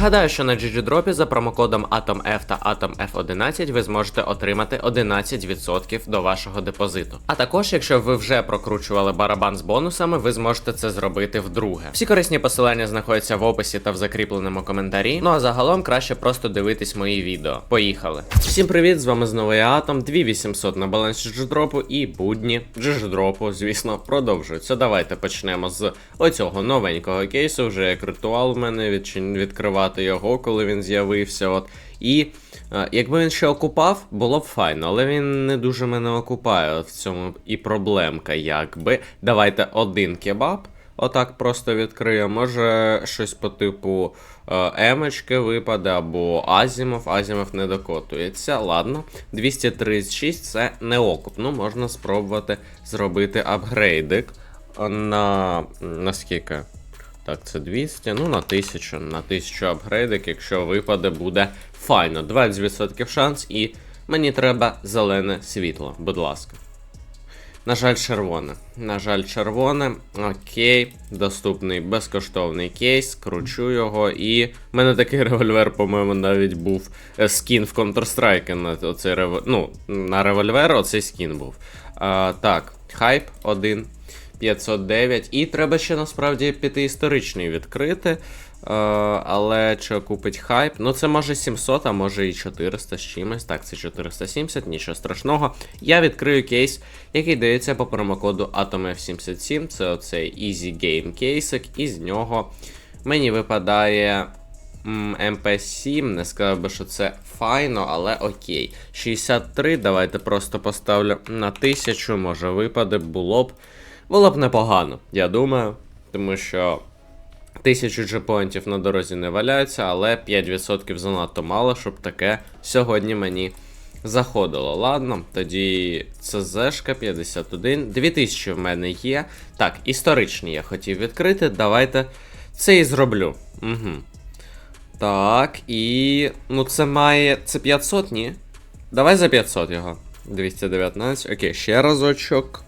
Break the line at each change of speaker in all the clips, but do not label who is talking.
Нагадаю, що на GGDrop за промокодом AtomF та AtomF11 ви зможете отримати 11% до вашого депозиту. А також, якщо ви вже прокручували барабан з бонусами, ви зможете це зробити вдруге. Всі корисні посилання знаходяться в описі та в закріпленому коментарі. Ну а загалом краще просто дивитись мої відео. Поїхали. Всім привіт! З вами знову я Атом, 2800 на балансі GGDrop і будні GGDrop, звісно, продовжуються. Давайте почнемо з оцього новенького кейсу. Вже як ритуал в мене відчин... відкривати його, коли він з'явився. От. І е, якби він ще окупав, було б файно, але він не дуже мене окупає. В цьому і проблемка, якби. Давайте один кебаб. Отак просто відкрию. Може щось по типу е, емочки випаде або Азімов. Азімов не докотується. Ладно. 236 це не окуп. Ну, можна спробувати зробити апгрейдик на. на скільки? Так, це 200, ну на 1000, на 1000 апгрейдик, якщо випаде, буде файно. 20% шанс, і мені треба зелене світло, будь ласка. На жаль, червоне. На жаль, червоне. Окей, доступний безкоштовний кейс, кручу його. І в мене такий револьвер, по-моєму, навіть був е, скін в Counter-Strike на оцей рев... ну, на револьвер оцей скін був. А, так, хайп 1. 509. І треба ще насправді піти історичний відкрити. Е, але чи купить хайп? Ну, це може 700, а може і 400 з чимось. Так, це 470, нічого страшного. Я відкрию кейс, який дається по промокоду AtomF77. Це оцей Easy Game кейсик, і з нього мені випадає. МП7, не сказав би, що це файно, але окей. 63, давайте просто поставлю на 1000, може випаде, було б. Було б непогано, я думаю, тому що тисячу джепоінтів на дорозі не валяються, але 5% занадто мало, щоб таке сьогодні мені заходило. Ладно, тоді ЦЗшка 51. 2000 в мене є. Так, історичний я хотів відкрити. Давайте це і зроблю. Угу. Так, і. Ну, це має. Це 500, ні? Давай за 500 його. 219. Окей, ще разочок.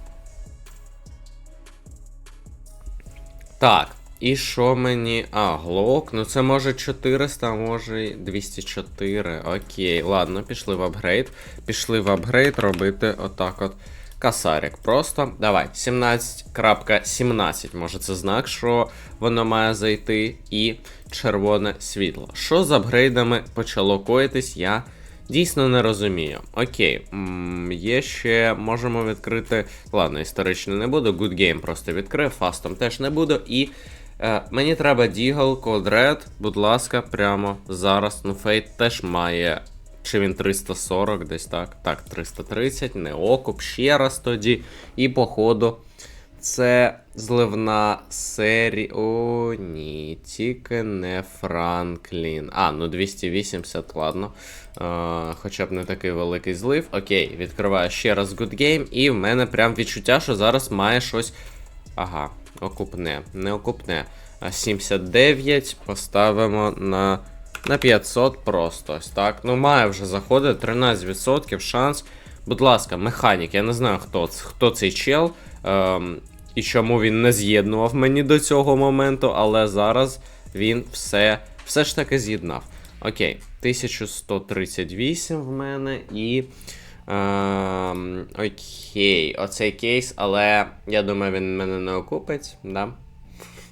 Так, і що мені. А, глок. Ну це може 400, а може і 204. Окей, ладно, пішли в апгрейд. Пішли в апгрейд робити отак от. Касарик. Просто давай. 17.17. Може це знак, що воно має зайти. І червоне світло. Що з апгрейдами почало коїтись, я дійсно не розумію. Окей, м є ще можемо відкрити. Ладно, історично не буду. Good Game просто відкрив, фастом теж не буду. І е, мені треба Deagle, Code Red, будь ласка, прямо зараз. Ну, Фейт теж має. Чи він 340 десь так? Так, 330, не окуп, ще раз тоді. І походу. Це зливна серія. О, ні, тільки не Франклін. А, ну 280, ладно. Е, хоча б не такий великий злив. Окей, відкриваю ще раз Good Game, і в мене прям відчуття, що зараз має щось. Ага, окупне, не окупне. А 79 поставимо на на 500 просто. ось так. Ну, має вже заходити 13% шанс. Будь ласка, механік, я не знаю, хто хто цей чел. Ем, і чому він не з'єднував мені до цього моменту, але зараз він все все ж таки з'єднав. Окей, 1138 в мене і. Ем, окей, оцей кейс, але я думаю, він мене не окупить. да?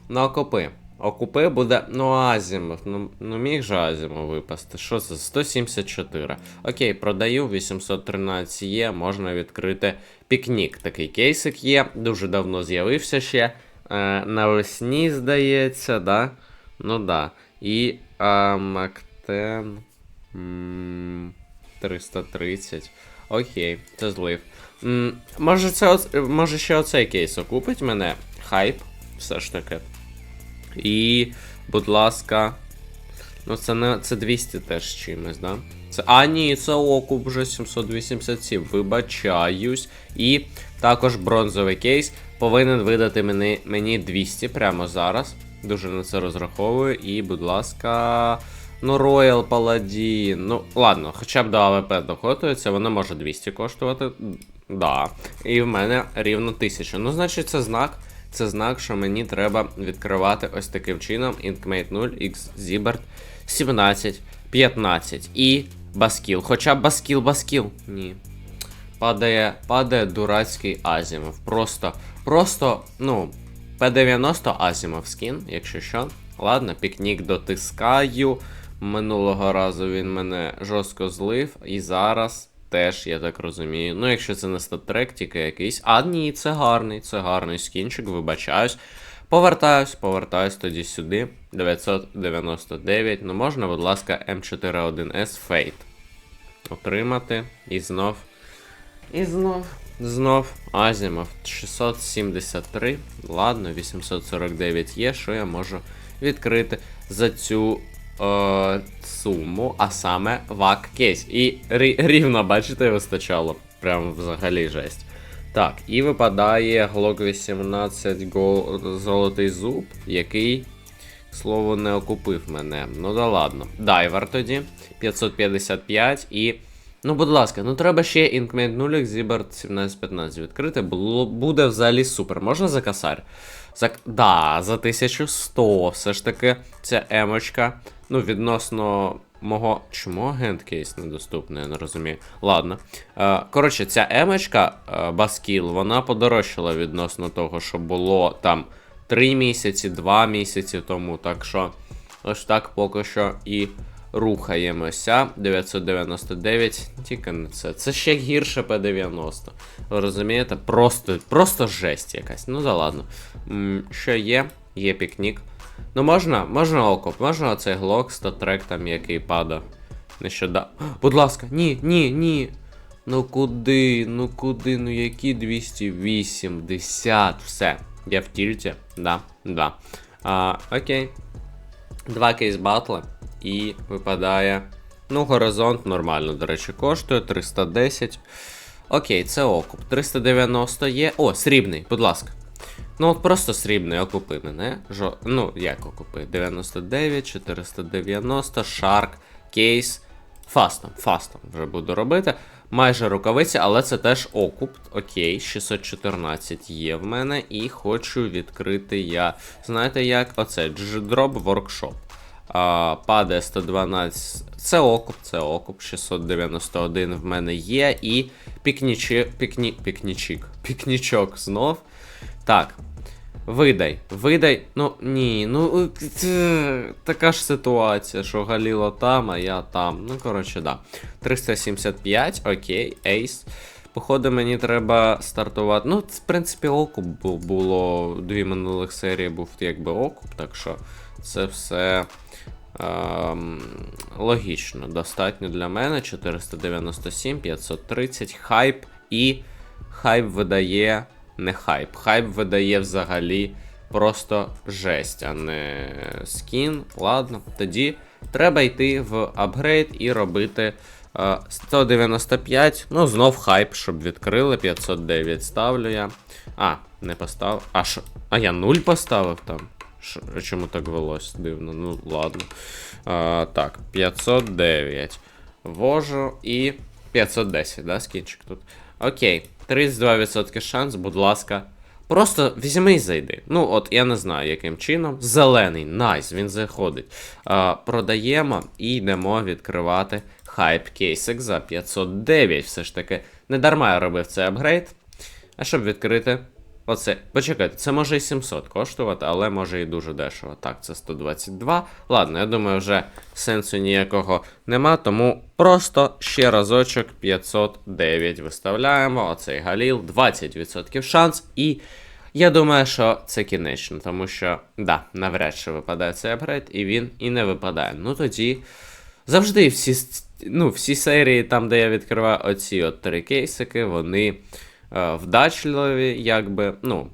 Ну, окупи. Окупи буде. Ну, Азімов. Ну, ну міг же Азімов випасти. Що це? 174. Окей, продаю. 813 є. Можна відкрити пікнік. Такий кейсик є. Дуже давно з'явився ще. Е, навесні, здається, да? Ну да. І а, Мактен. 330. Окей, це злив. М, може, це може ще оцей кейс окупить мене? Хайп, все ж таки. І, будь ласка. Ну, це не це 200 теж чимось, да? Це, А, ні, це окуп вже 787. Вибачаюсь. І також бронзовий кейс повинен видати мені, мені 200 прямо зараз. Дуже на це розраховую. І, будь ласка. Ну, Royal Paladin. Ну, ладно, хоча б до АВП докотується, воно може 200 коштувати. Да. І в мене рівно 1000. Ну, значить, це знак. Це знак, що мені треба відкривати ось таким чином Inkmate 0 X Zibert 17, 15 і Баскіл. Хоча Баскіл, Баскіл. Ні. Падає, падає дурацький Азімов. Просто, просто, ну, П90 Азімов скін, якщо що. Ладно, пікнік дотискаю. Минулого разу він мене жорстко злив, і зараз теж, я так розумію. Ну, якщо це не статрек, тільки якийсь. А ні, це гарний, це гарний скінчик, вибачаюсь. Повертаюсь, повертаюсь тоді сюди. 999. Ну можна, будь ласка, М41S Fate. Отримати. І знов. І знов. Знов. Азімов 673. Ладно, 849 є. Що я можу відкрити за цю е, суму, а саме вак кейс. І рівно, бачите, вистачало. Прям взагалі жесть. Так, і випадає Glock 18 гол... Золотий зуб, який, к слову, не окупив мене. Ну да ладно. Дайвер тоді 555 і. Ну, будь ласка, ну треба ще Inkmate нулік Зіберт 1715 відкрити. Було, буде взагалі супер. Можна за косарь? За... Да, за 1100. Все ж таки, ця емочка. Ну, відносно мого. Чому агент кейс недоступний, я не розумію. Ладно. Е, коротше, ця емочка е, Баскіл, вона подорожчала відносно того, що було там 3 місяці, 2 місяці тому. Так що, ось так поки що і рухаємося. 999, тільки не це. Це ще гірше П90. Ви розумієте? Просто, просто жесть якась. Ну да ладно. Що є? Є пікнік. Ну можна, можна окоп, можна оцей глок, статрек там, який падав. Нещодавно. Будь ласка, ні, ні, ні. Ну куди, ну куди, ну які 280, все. Я в тільті, да, да. А, окей. Два кейс батли. І випадає. Ну, горизонт нормально, до речі, коштує 310. Окей, це окуп. 390 є. О, срібний, будь ласка. Ну, от просто срібний, окупи мене. Жо... Ну, як окупи? 99, 490, шарк, кейс. Фастом, фастом вже буду робити. Майже рукавиці, але це теж окуп. Окей, 614 є в мене. І хочу відкрити я. Знаєте як? Оце G-Drop. А, падає 112. Це окуп, це окуп. 691 в мене є. І пікнічі, пікні, пікнічик. Пікнічок знов. Так. Видай, видай. Ну ні, ну е, така ж ситуація, що Галіло там, а я там. Ну, коротше, да. 375, окей, ейс. Походу, мені треба стартувати. Ну, в принципі, окуп бу- було. Дві минулих серії був якби окуп, так що це все ем, логічно. Достатньо для мене. 497, 530, хайп і хайп видає не хайп. Хайп видає взагалі просто жесть, а не скін. Ладно, тоді треба йти в апгрейд і робити е, 195. Ну, знов хайп, щоб відкрили. 509 ставлю я. А, не поставив. А що? А я 0 поставив там. Шо- Чому так велось? Дивно, ну ладно. А, так, 509. Ввожу і 510, да, скінчик тут. Окей, 32% шанс, будь ласка. Просто візьми і зайди. Ну, от я не знаю, яким чином. Зелений, найс, він заходить. А, продаємо і йдемо відкривати хайп кейсик за 509. Все ж таки, не дарма я робив цей апгрейд. А щоб відкрити. Оце, почекайте, це може і 700 коштувати, але може і дуже дешево. Так, це 122. Ладно, я думаю, вже сенсу ніякого нема, тому просто ще разочок 509 виставляємо. Оцей Галіл, 20% шанс. І я думаю, що це кінечно, тому що, да, навряд чи випадає цей апгрейд, і він і не випадає. Ну тоді. Завжди всі, ну, всі серії, там, де я відкриваю оці от три кейсики, вони вдачливі, якби, ну.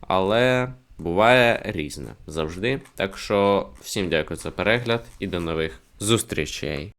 Але буває різне завжди. Так що всім дякую за перегляд і до нових зустрічей.